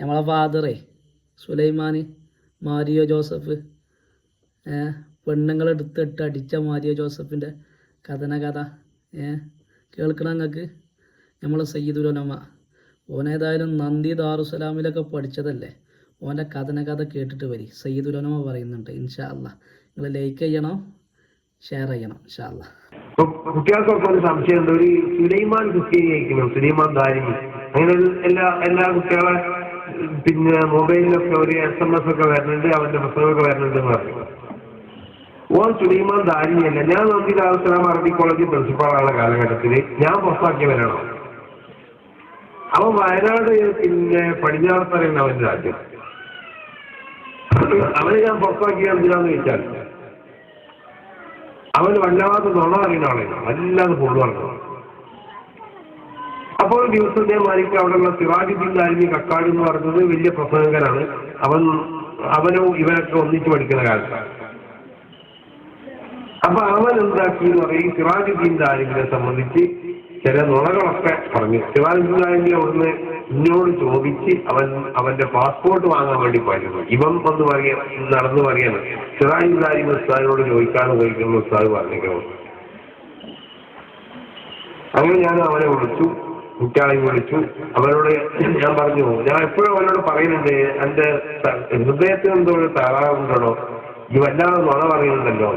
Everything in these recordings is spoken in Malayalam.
നമ്മളെ ഫാദറേ സുലൈമാൻ മാരിയോ ജോസഫ് പെണ്ണുങ്ങളെടുത്തിട്ട് അടിച്ച മാരിയോ ജോസഫിന്റെ കഥന കഥ ഏ കേൾക്കണം നിങ്ങൾക്ക് നമ്മളെ സയ്യിദുലമ ഓനേതായാലും നന്ദി ദാറുസലാമിലൊക്കെ പഠിച്ചതല്ലേ? ഓന്റെ കഥന കഥ കേട്ടിട്ട് വരി. സയ്യിദുലമ പറയുന്നുണ്ട് ഇൻഷാ അല്ലാ നിങ്ങൾ ലൈക്ക് ചെയ്യണം ഷെയർ ചെയ്യണം ഇൻഷാ അല്ലാ കുട്ടികൾക്കൊക്കെ ഒരു സംശയമുണ്ട്. ഒരു സുലൈമാൻ സുലൈമാൻ ദാരിമി. അങ്ങനെ എല്ലാ എല്ലാ കുട്ടികളെ പിന്നെ മൊബൈലിലൊക്കെ ഒരു എസ് എം എസ് ഒക്കെ വരുന്നുണ്ട് അവന്റെ പുസ്തകമൊക്കെ വരുന്നുണ്ട് എന്ന് പറഞ്ഞു. ഓൻ സുലൈമാൻ ദാരിയല്ല ഞാൻ നോക്കി ദാറുസലാം അറബി കോളേജ് പ്രിൻസിപ്പാളാണ് കാലഘട്ടത്തിൽ ഞാൻ പുറത്താക്കിയവനാണോ അവൻ വയനാട് പിന്നെ പടിഞ്ഞാറത്തറയാണ് അവന്റെ രാജ്യം. അവനെ ഞാൻ പുറത്താക്കിയ എന്തിനാന്ന് ചോദിച്ചാൽ അവൻ വല്ലാതെ നുണ അറിയുന്ന ആളാണ് വല്ലാതെ പൊള്ളു പറഞ്ഞു അപ്പോൾ ദിവസത്തെ ദിവസം ഇതേമാതിരിക്ക് അവിടെയുള്ള സിറാജുദ്ദീൻ ദാരിമി കക്കാട് എന്ന് പറഞ്ഞത് വലിയ പ്രസംഗകനാണ് അവൻ അവനും ഇവനൊക്കെ ഒന്നിച്ചു പഠിക്കുന്ന കാലത്താണ് അപ്പൊ അവൻ എന്താക്കി എന്ന് പറയും സിറാജുദ്ദീൻ ദാരിമിനെ സംബന്ധിച്ച് ചില നുണകളൊക്കെ പറഞ്ഞു. സിറാജുദ്ദീൻ ദാരിമി അവിടുന്ന് എന്നോട് ചോദിച്ച് അവൻ അവന്റെ പാസ്പോർട്ട് വാങ്ങാൻ വേണ്ടി പോയിരുന്നു. ഇവൻ വന്ന് പറയാൻ നടന്നു പറയാണ് സിറാജുദ്ദീൻ ദാരിമി ഉസ്താദിനോട് ചോദിക്കാതെ ചോദിക്കുന്ന ഉസ്താദ് പറഞ്ഞിരിക്കുന്നു അങ്ങനെ ഞാൻ അവനെ വിളിച്ചു. കുട്ടികളെയും വിളിച്ചു. അവരോട് ഞാൻ പറഞ്ഞു ഞാൻ എപ്പോഴും അവനോട് പറയുന്നുണ്ട് എന്റെ ഹൃദയത്തിൽ എന്തോ ഒരു തകരാറുണ്ടോ ഈ വല്ലാതെ നുണ പറയുന്നുണ്ടല്ലോ.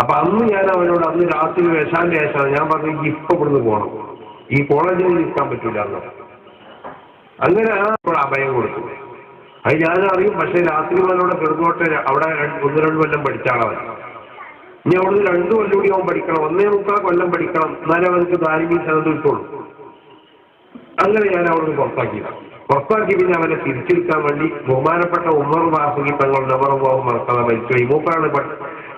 അപ്പൊ അന്ന് ഞാൻ അവനോട് അന്ന് രാത്രി വേഷാന്റെ ശേഷമാണ് ഞാൻ പറഞ്ഞു എനിക്ക് ഇപ്പൊ ഇവിടുന്ന് പോകണം ഈ കോളേജിൽ നിൽക്കാൻ പറ്റൂല എന്ന്. അങ്ങനെ അപ്പോൾ അഭയം കൊടുത്തു. അത് ഞാൻ അറിയും പക്ഷെ രാത്രി അവനോട് കിടന്നോട്ടെ അവിടെ ഒന്ന് രണ്ട് കൊല്ലം പഠിച്ചാളവൻ. ഇനി അവിടുന്ന് രണ്ടു കൊല്ലം കൂടി അവൻ പഠിക്കണം. ഒന്നേ മുക്കാൽ കൊല്ലം പഠിക്കണം. എന്നാലേ അവനക്ക് ധാരിമീ സനത് കിട്ടുള്ളൂ. അങ്ങനെ ഞാൻ അവിടുന്ന് പുറത്താക്കിയതാണ് പുറത്താക്കി പിന്നെ അവനെ തിരിച്ചെടുക്കാൻ വേണ്ടി ബഹുമാനപ്പെട്ട ഉമർ വാസുകി തങ്ങൾ നവർ ബാബു മറക്കാതെ മരിച്ചു. ഈ മൂപ്പറാണ്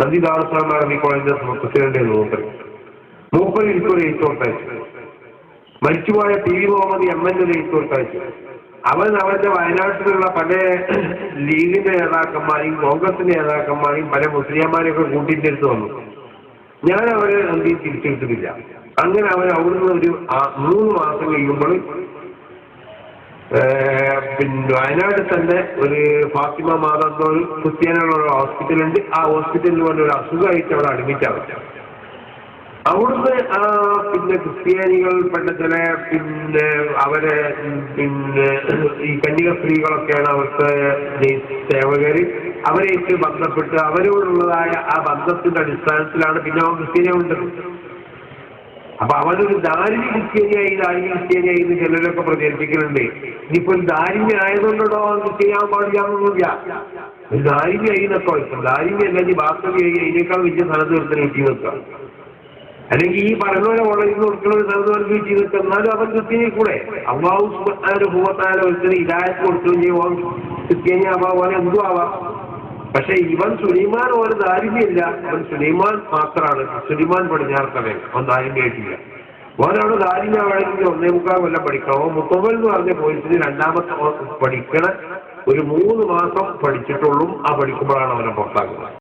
നന്ദി ദാറുസ്ലാം അറബി കോളേജിന്റെ പ്രസിഡന്റ് എന്ന് മൂപ്പർ മൂപ്പർ എനിക്കൊരു എഴുത്തോട്ടയച്ചു മരിച്ചുപോയ P V Muhammad M N ഒരു എഴുത്തോട്ടയച്ചു അവൻ അവന്റെ വയനാട്ടിലുള്ള പല ലീഗിന്റെ നേതാക്കന്മാരെയും കോൺഗ്രസിന്റെ നേതാക്കന്മാരെയും പല മുസ്ലിംമാരെയൊക്കെ കൂട്ടിന്റെ അടുത്ത് വന്നു. ഞാൻ അവരെ നന്ദി തിരിച്ചെടുത്തിട്ടില്ല. അങ്ങനെ അവൻ അവിടുന്ന് ഒരു മൂന്ന് മാസം കഴിയുമ്പോൾ പിന്നെ വയനാട് തന്നെ ഒരു ഫാത്തിമ മാതാ എന്ന ഒരു ക്രിസ്ത്യാനികളുടെ ഒരു ഹോസ്പിറ്റലുണ്ട്. ആ ഹോസ്പിറ്റലിൽ കൊണ്ട് ഒരു അസുഖമായിട്ട് അവിടെ അഡ്മിറ്റ് അവിടുന്ന് ആ പിന്നെ ക്രിസ്ത്യാനികൾ ചില പിന്നെ അവരെ പിന്നെ ഈ കന്യക സ്ത്രീകളൊക്കെയാണ് അവിടുത്തെ സേവകർ അവരെയൊക്കെ ബന്ധപ്പെട്ട് അവരോടുള്ളതായ ആ ബന്ധത്തിന്റെ അടിസ്ഥാനത്തിലാണ് പിന്നെ അവൻ ക്രിസ്ത്യാനിയുണ്ടത് അപ്പൊ അവനൊരു ദാരിദ്ര്യ ക്രിസ്ത്യാനിയായി ദാരിദ്ര്യ ക്രിസ്ത്യാനിയായി എന്ന് ചിലരൊക്കെ പ്രചരിപ്പിക്കുന്നുണ്ട് ഇനിയിപ്പോ ഒരു ദാരിദ്ര്യ ആയതുകൊണ്ടോ ചെയ്യാൻ പാടില്ലാന്നൊന്നുമില്ല ഒരു ആയി എന്നൊക്കെ വെച്ചാൽ ദാരിദ്ര്യ അല്ലെങ്കിൽ ബാസ്തവിയായി അതിനേക്കാൾ വലിയ സ്ഥലത്ത് ഒരുത്തനെ കിട്ടി നിൽക്കാം അല്ലെങ്കിൽ ഈ പറഞ്ഞ പോലെ കോളേജിൽ കൊടുക്കുന്ന ഒരു സ്ഥലത്ത് കിട്ടി നിൽക്കാം എന്നാലും അവൻ ക്രിസ്ത്യാനി കൂടെ. അമ്മാവും സുബ്ഹാനഹു ഭൂവത്താലും ഒരുത്തന് ഇതായത് കൊടുക്കുകയും ചെയ്യും ക്രിസ്ത്യാനി ആവാം അവനെ എന്തും ആവാം. പക്ഷെ ഇവൻ സുലൈമാൻ ഒരു ദാരിദ്ര്യമില്ല. അവൻ സുലൈമാൻ മാത്രമാണ് സുലൈമാൻ പടിഞ്ഞാർക്കവൻ അവൻ ദാരിദ്ര്യമായിട്ടില്ല. ഓനവിടെ ദാരിദ്ര്യമാണെങ്കിൽ ഒന്നേ മുക്കാൽ കൊല്ലം പഠിക്കണം. ഓ മുത്തവൽ എന്ന് പറഞ്ഞ പോലീസിന് രണ്ടാമത്തെ പഠിക്കണ ഒരു മൂന്ന് മാസം പഠിച്ചിട്ടുള്ളൂ ആ പഠിക്കുമ്പോഴാണ് അവനെ പുറത്താക്കുന്നത്.